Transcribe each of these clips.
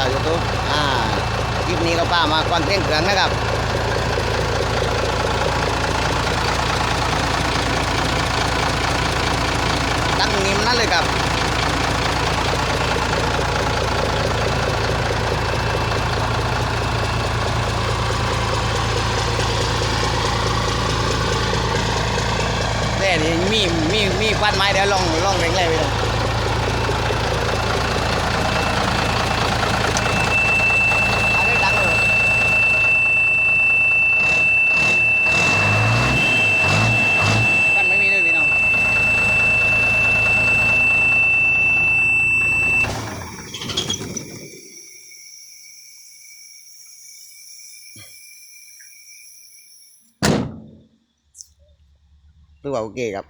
าวยูทูบอ่าคลิปนี้ก็ป้ามาก่อนเที่ยงคืนนะครับตั้งนิ่มนั่นเลยครับแต่นี่มีมีมีควันไม้เดี๋ยวลองลองแรงๆไปเลยเอาได้ดังเลยควันไม่มีเลยพี่น้อง ถือว่าโอเคครับ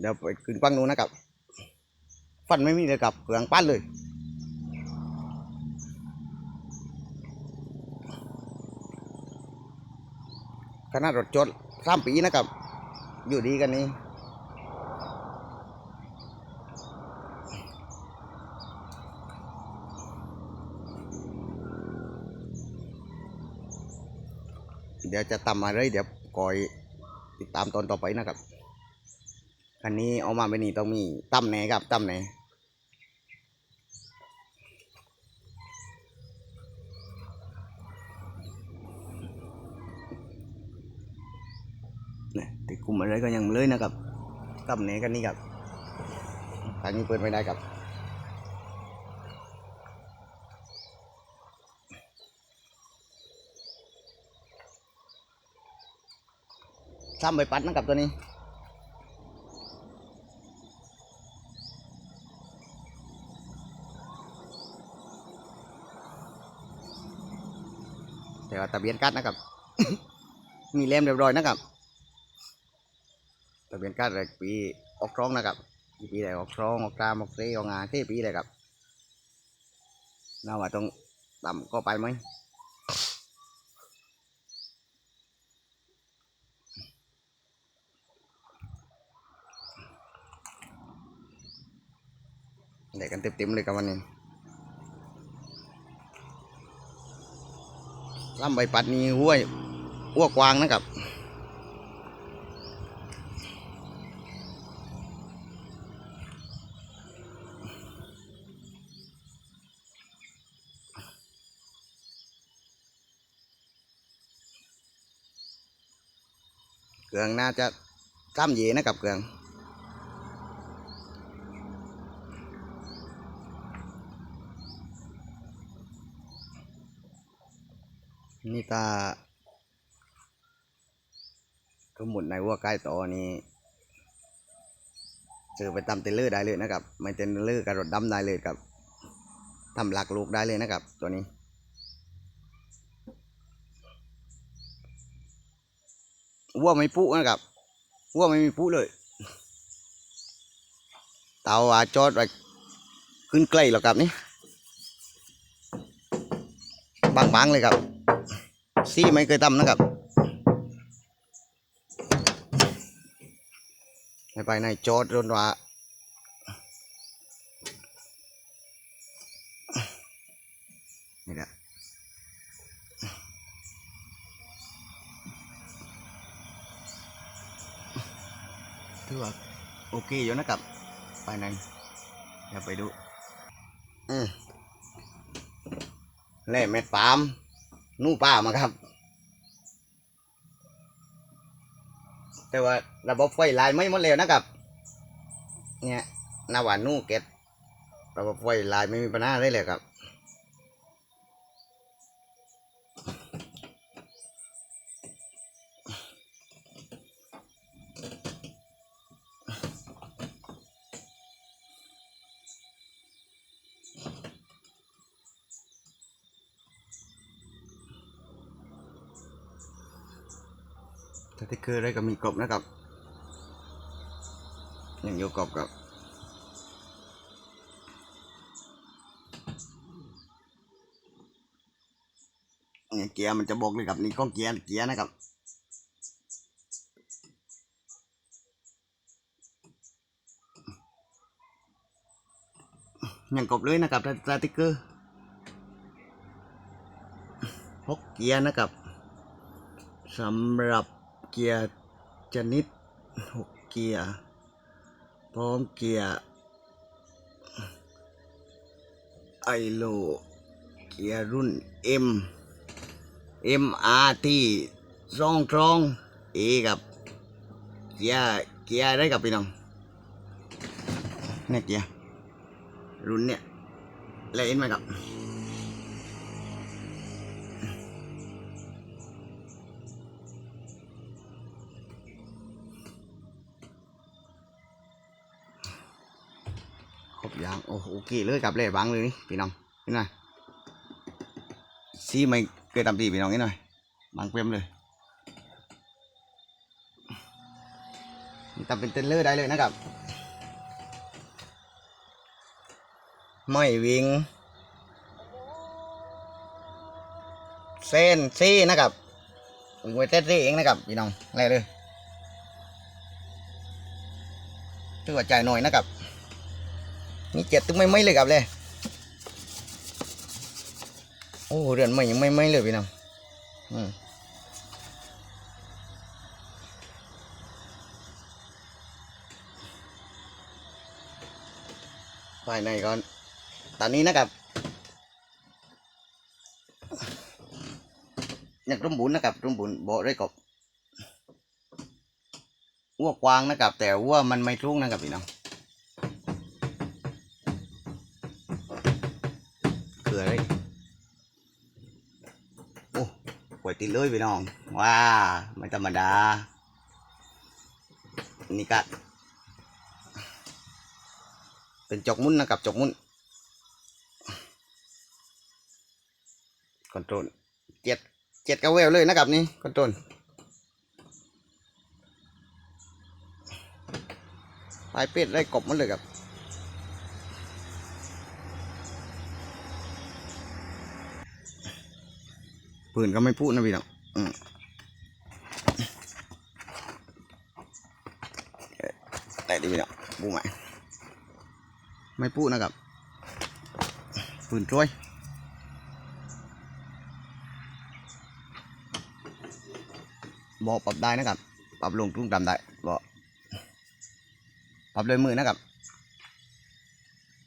เดี๋ยวไปขึ้นฟังนู้นนะครับ ฟันไม่มีเลยครับเปลืองปั้นเลยขนาดรถจดสามปีนะครับ อยู่ดีกันนี้ ดี๋ยวจะตำมาเลยเดี๋ยวคอยติดตามตอนต่อไปนะครับ คันนี้เอามาเป็นนี่ต้องมีตั้มแหนครับตั้มแหนเนี่ยติดกลุ่มอะไรก็ยังเลยนะครับตั้มแหนกันนี่ครับทางนี้เปิดไม่ได้ครับ ซ้ำใบปัดนะครับตัวนี้ แต่ว่าทะเบียนกัดนะครับ มีเล่มเรียบร้อยนะครับทะเบียนกัดอะไรปีออกร้องนะครับปีอะไรออกร้องออกตามออกเซออกงาเทปีอะไรครับน่าว่าต้องต่ำก็ไปไหม กันเต็มๆเลยครับวันนี้ลำใบปัดนี่ห้วยอ้วกวางนะครับเกลืองน่าจะซ้ำเยนะครับเกลือง นี่ตาก็หมุนในวัวใกล้ต่อนี้ซื้อไปตำเทเลอร์ได้เลยนะครับ ไม่เทเลอร์กับรถดำได้เลยครับทำหลักลูกได้เลยนะครับ ตัวนี้วัวไม่ปุนะครับวัวไม่มีปุเลย เตาอาจอดไว้ขึ้นใกล้หรอกครับนี่บางๆเลยครับ ซี่ไม่เคยทำนะครับให้ไปในจอดรนว่านี่แหละถือว่าโอเคอยู่นะครับไปในเดี๋ยวไปดู อืมเล่เม็ดปาล์ม นู่ป้ามาครับ แต่ว่าระบบไฟลายไม่หมดแล้วนะครับ เนี่ยนาหวานนู่เก็ตระบบไฟลายไม่มีปัญหาเลยเลยครับ สติกเกอร์ได้ก็มีกรบนะครับ อย่างโยกรบกับเกียร์มันจะบอกเลยครับนี่ก้องเกียร์เกียร์นะครับอย่างกบเลยนะครับสติกเกอร์พกเกียร์นะครับสำหรับ กียร์ชนิดหกเกียร์ พร้อมเกียร์ไอโล เกียร์รุ่น M MRT ซองตรองเอกับเกียร์เกียร์ได้กับพี่น้องเนี่ยเกียร์รุ่นเนี่ยแล้วเอ็นไหมครับ บยางโอ้โอเคเลยกับเลยบางเลยนี่พี่น้องนี่หน่อยซีไม่เคยทำดีพี่น้องนี่หน่อยบางเปรมเลยนี่ทำเป็นเทรลเลอร์ได้เลยนะครับ ไม่วิ่งเส้นซี่นะครับวิ่งไว้เส้นซี่เองนะครับพี่น้องอะไรเลยถือว่าใจหน่อยนะครับ นี่เจ็ดตึงไม่ไม่เลยครับเลยโอ้เรือนไม่ยังไม่ไม่เลยพี่น้องอืมภายในก่อน ตอนนี้นะครับอยากร่มบุญนะครับร่มบุญโบได้กบวัวกวางนะครับ แต่วัวมันไม่ทุ่งนะครับพี่น้อง ปล่อยติดเลยพี่น้องว้าไม่ธรรมดา นี่ก็เป็นจกมุนนะครับจกมุนคอนโทรลเจ็ดเจ็ดกระเวลเลยนะครับนี่คอนโทรลปลายเป็ดได้กบมันเลยครับ ปืนก็ไม่พูดนะพี่น้องอืมเอ่อแต่ดีพี่น้องบูใหม่ไม่พูดนะครับ ปืนช่วยบอกปรับได้นะครับ ปรับลงทุ่งดำได้บอกปรับเลยมือนะครับ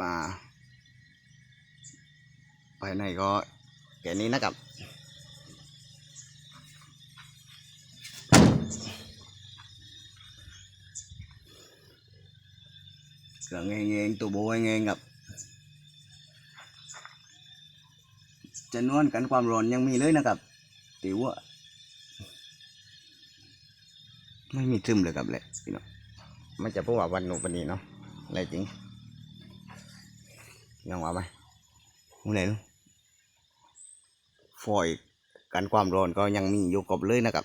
มาภายในก็แกนี้นะครับ เครื่งเงงๆตัวโบเงงๆกับจะนวลกันความร้อนยังมีเลยนะครับติวอะไม่มีซึมเลยครับเลยพี่น้องมันจะพูดว่าวันหนูวันนี้เนาะอะไรจริงยังว่าไหมมึงไหนลูกฟอยกันความร้อนก็ยังมีอยู่กบเลยนะครับ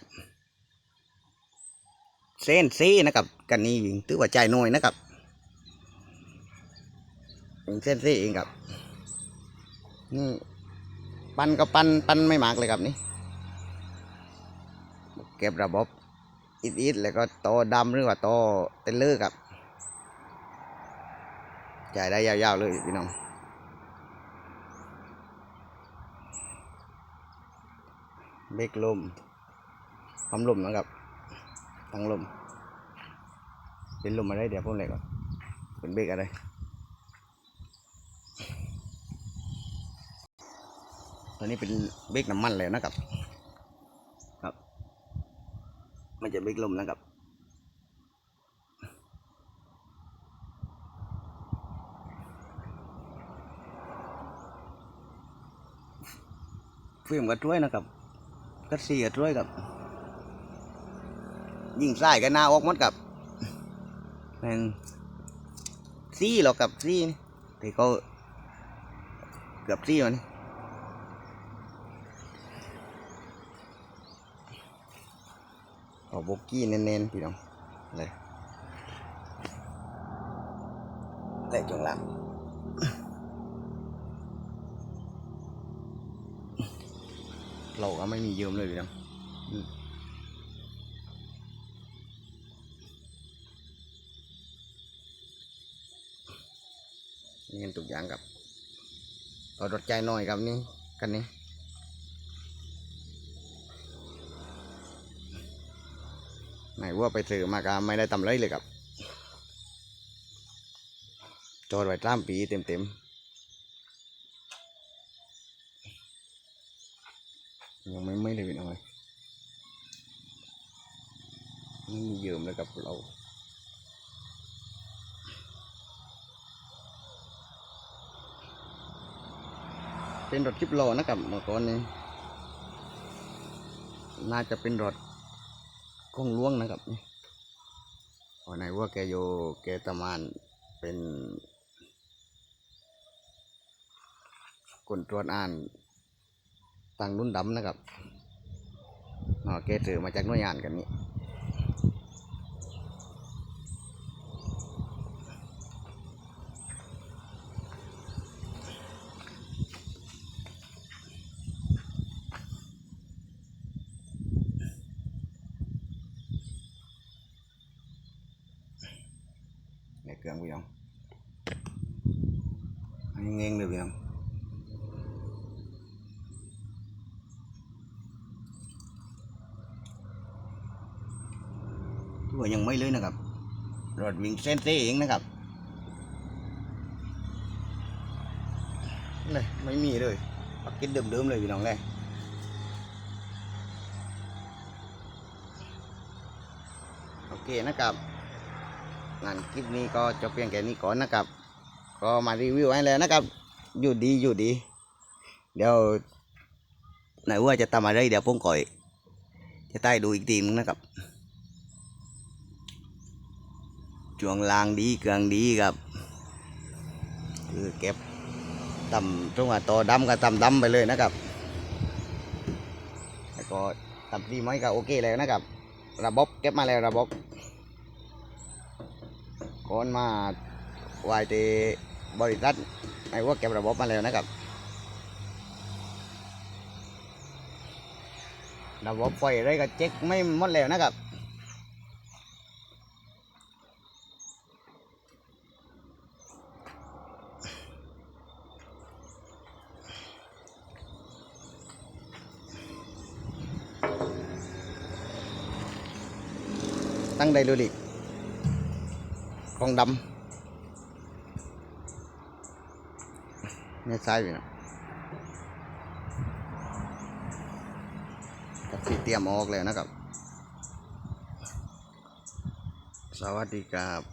เส้นซีนะครับกันนี้ยิงถือว่าใจน้อยนะครับ ยิงเส้นซีเองครับนี่ปันก็ปันปันไม่มากเลยครับนี่ เก็บระบบอิดๆแล้วก็โตดำหรือว่าโตเตนเลอร์ครับจ่ายได้ยาวๆเลยพี่น้องเบรกลมปั๊มลมนะครับตั้งลมเป็นลมอะไรเดี๋ยวผมเลยก่อนเป็นเบรกอะไร ตอนนี้เป็นเบรกน้ำมันแล้วนะครับ ครับ มันจะเบรกลมนะครับฟิล์มก็ช่วยนะครับกัดซีก็ช่วยครับยิงใส่กันหน้าออกมดกับแมงซี่หรอกกับซี่นี่แต่ก็เกือบซี่มันนี่ เอโบกี้เน้นๆพี่น้องเลยแต่จงหลังเราก็ไม่มีเยิมเลยพี่น้องนี่กันทุกอย่างครับเอารถใจหน่อยครับนี่กันนี้ ไหนว่าไปซื้อมาก็ไม่ได้ตำเลยเลยครับจอดไว้ตามปีเต็มเต็มๆยังไม่ไม่เลยพี่น้อยไม่มีเยิมเลยกับเราเป็นรถคลิปโลนะครับเมื่อก่อนนี้ น่าจะเป็นรถ กงล้วงนะครับนี่พอไหนว่าแกโยแกตะมานเป็นคนตรวจอ่านต่างรุ่นดำนะครับอ๋อแกถือมาจากหน่วยงานกันนี้ ในเครื่องพี่น้องอันนี้เง่งเลยพี่น้องตัวยังไม่เลยนะครับรถวิ่งเส้นเต้เองนะครับเลยไม่มีเลยปักกินเดิมๆเลยพี่น้องเลยโอเคนะครับ งานคลิปนี้ก็จบเพียงแค่นี้ก่อนนะครับ ก็มารีวิวให้แล้วนะครับ อยู่ดีอยู่ดี เดี๋ยวไหนว่าจะทำอะไรเดี๋ยวผมก่อยจะใต้ดูอีกทีนึงนะครับช่วงลางดีเครื่องดีครับ คือเก็บต่ำตรงว่าตอดำก็ต่ำดำไปเลยนะครับแล้วก็ต่ำดีไหมก็โอเคแล้วนะครับ ระบบเก็บมาแล้วระบบ ก่อนมาวายที่บริษัทไอ้ว่าเก็บระบบมาแล้วนะครับ ระบบไฟอะไรก็เช็คไม่หมดแล้วนะครับตั้งได้ดูดิ กองดำเนี่ยซ้ายอยู่นะกับที่เตรียมออกแล้วนะครับ สวัสดีครับ